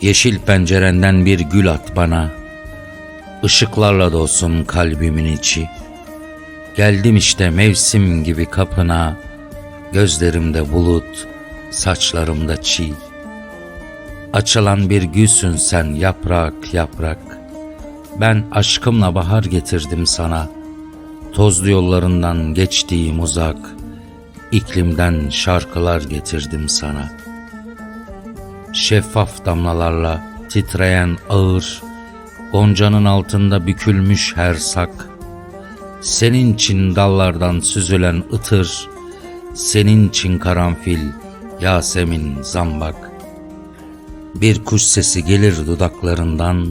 Yeşil pencerenden bir gül at bana. Işıklarla dolsun kalbimin içi. Geldim işte mevsim gibi kapına. Gözlerimde bulut, saçlarımda çiğ. Açılan bir gülsün sen yaprak yaprak. Ben aşkımla bahar getirdim sana. Tozlu yollarından geçtiğim uzak. iklimden şarkılar getirdim sana. Şeffaf damlalarla titreyen ağır, Goncanın altında bükülmüş her sak. Senin için dallardan süzülen ıtır, Senin için karanfil, Yasemin, zambak. Bir kuş sesi gelir dudaklarından,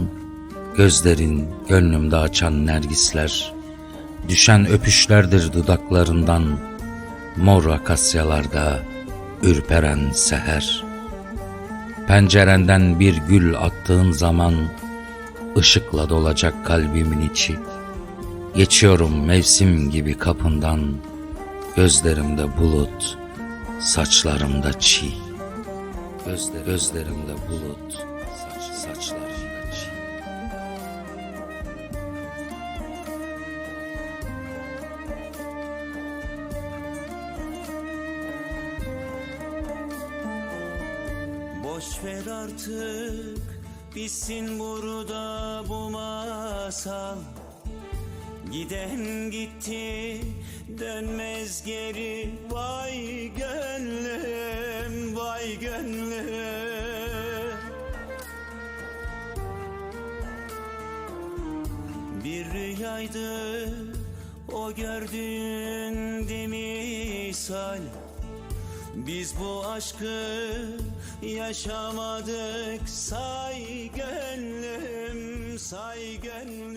Gözlerin gönlümde açan nergisler. Düşen öpüşlerdir dudaklarından, Mor akasyalarda ürperen seher. Pencerenden bir gül attığın zaman, ışıkla dolacak kalbimin içi. Geçiyorum mevsim gibi kapından, Gözlerimde bulut, saçlarımda çiğ. Gözler, gözlerimde bulut, saç, saçlarımda Boş ver artık bitsin burada bu masal. Giden gitti dönmez geri. Vay gönlüm vay gönlüm. Bir rüyaydı o gördüğün demisal biz bu aşkı yaşamadık. Say gönlüm say gönlüm